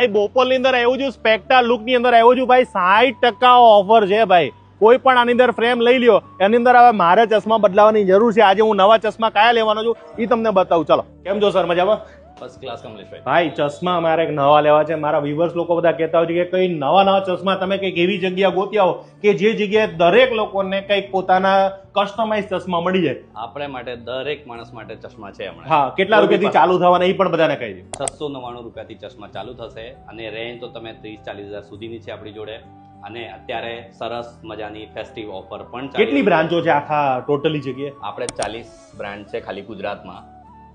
ભાઈ બોપલની અંદર આવ્યું છું સ્પેક્ટા લુકની અંદર આવ્યું છું, ભાઈ, સાઠ ટકા ઓફર છે ભાઈ. કોઈ પણ આની અંદર ફ્રેમ લઈ લ્યો, એની અંદર હવે મારે ચશ્મા બદલાવાની જરૂર છે. આજે હું નવા ચશ્મા કયા લેવાનો છું એ તમને બતાવું. ચલો, કેમ છો સર મજામાં? ફર્સ્ટ ક્લાસ કમલેશભાઈ ભાઈ ચશ્મા મારે એક નવા લેવા છે. મારા વ્યુઅર્સ લોકો બધા કહેતા હોય છે કે કઈ નવા નવા ચશ્મા તમે કંઈક એવી જગ્યા ગોતી આવો કે જે જગ્યાએ દરેક લોકોને કંઈક પોતાના કસ્ટમાઇઝ ચશ્મા મળી જાય. આપણે માટે દરેક માણસ માટે ચશ્મા છે હમણાં. હા કેટલા રૂપિયાથી ચાલુ થવાના એ પણ બધાને કહી દો છસો નવ્વાણું રૂપિયાથી ચશ્મા ચાલુ થશે અને રેન્જ તો તમે ત્રીસ ચાલીસ હજાર સુધીની છે આપણી જોડે. અને અત્યારે સરસ મજાની ફેસ્ટિવ ઓફર પણ કેટલી બ્રાન્ચો છે આખા ટોટલી જગ્યાએ? આપણે ચાલીસ બ્રાન્ડ છે ખાલી ગુજરાતમાં.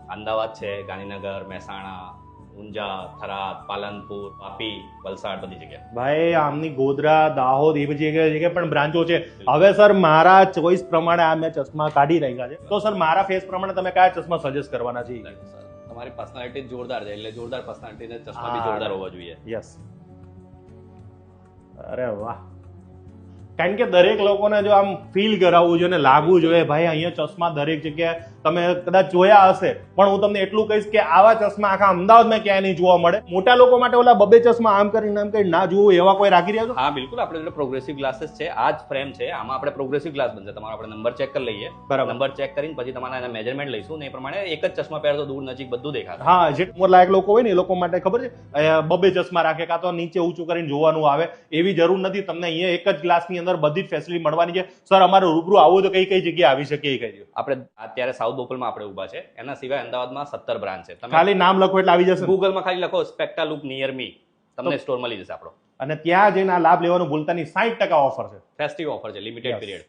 અમદાવાદ છે ગાંધીનગર મહેસાણા ઊંઝા થરાદ પાલનપુર વાપી વલસાડ બધી જગ્યા ભાઈ આમની ગોધરા દાહોદ એ બધી જગ્યાએ જગ્યાએ પણ બ્રાન્ચો છે. હવે સર મારા ચોઈસ પ્રમાણે આ મેં ચશ્મા કાઢી રહ્યા છે. તો સર મારા ફેસ પ્રમાણે તમે કયા ચશ્મા સજેસ્ટ કરવાના છે? તમારી પર્સનાલિટી જોરદાર છે એટલે જોરદાર પર્સનાલિટી ચશ્મા બી જોરદાર હોવા જોઈએ. યસ અરે વાહ. કારણ કે દરેક લોકોને જો આમ ફીલ કરાવવું જોઈએ ને લાગવું જોઈએ ભાઈ અહીંયા ચશ્મા દરેક જગ્યાએ તમે કદાચ જોયા હશે પણ હું તમને એટલું કહીશ કે આવા ચશ્મા આખા અમદાવાદમાં ક્યાંય નહીં જોવા મળે. મોટા લોકો માટે ઓલા બબે ચશ્મા આમ કરીને આમ કરીને ના જોવું એવા કોઈ રાખી રહ્યા છો? હા બિલકુલ. આપણે જોડે પ્રોગ્રેસિવ ગ્લાસીસ છે. આ જ ફ્રેમ છે. આમાં આપણે પ્રોગ્રેસિવ ગ્લાસ બનશે. તમારો આપણે નંબર ચેક કરી લઈએ. બરાબર. નંબર ચેક કરીને પછી તમારા એના મેજરમેન્ટ લઈશું ને એ પ્રમાણે એક જ ચશ્મા પહેરતો દૂર નજીક બધું દેખાશે. હા જે ઉંમર લાયક લોકો હોય ને એ લોકો માટે ખબર છે? બબે ચશ્મા રાખે કાં તો નીચે ઊંચું કરીને જોવાનું આવે. એવી જરૂર નથી. તમને અહીંયા એક જ ગ્લાસની અંદર બધી જ ફેસિલિટી મળવાની છે. સર અમારે રૂબરૂ આવો તો કઈ કઈ જગ્યાએ આવી શકે કઈ આપણે અત્યારે સાઉથ બોપલમાં આપણે ઊભા છે. એના સિવાય અમદાવાદમાં સત્તર બ્રાન્ચ છે. તમે ખાલી નામ લખો એટલે આવી જશે? ગૂગલમાં ખાલી લખો સ્પેક્ટા લુક નિયર મી તમને સ્ટોર મળી જશે આપણો. અને ત્યાં જઈને આ લાભ લેવાનું ભૂલતાની સાઈઠ ટકા ઓફર છે. ફેસ્ટિવ ઓફર છે લિમિટેડ. પીરિયડ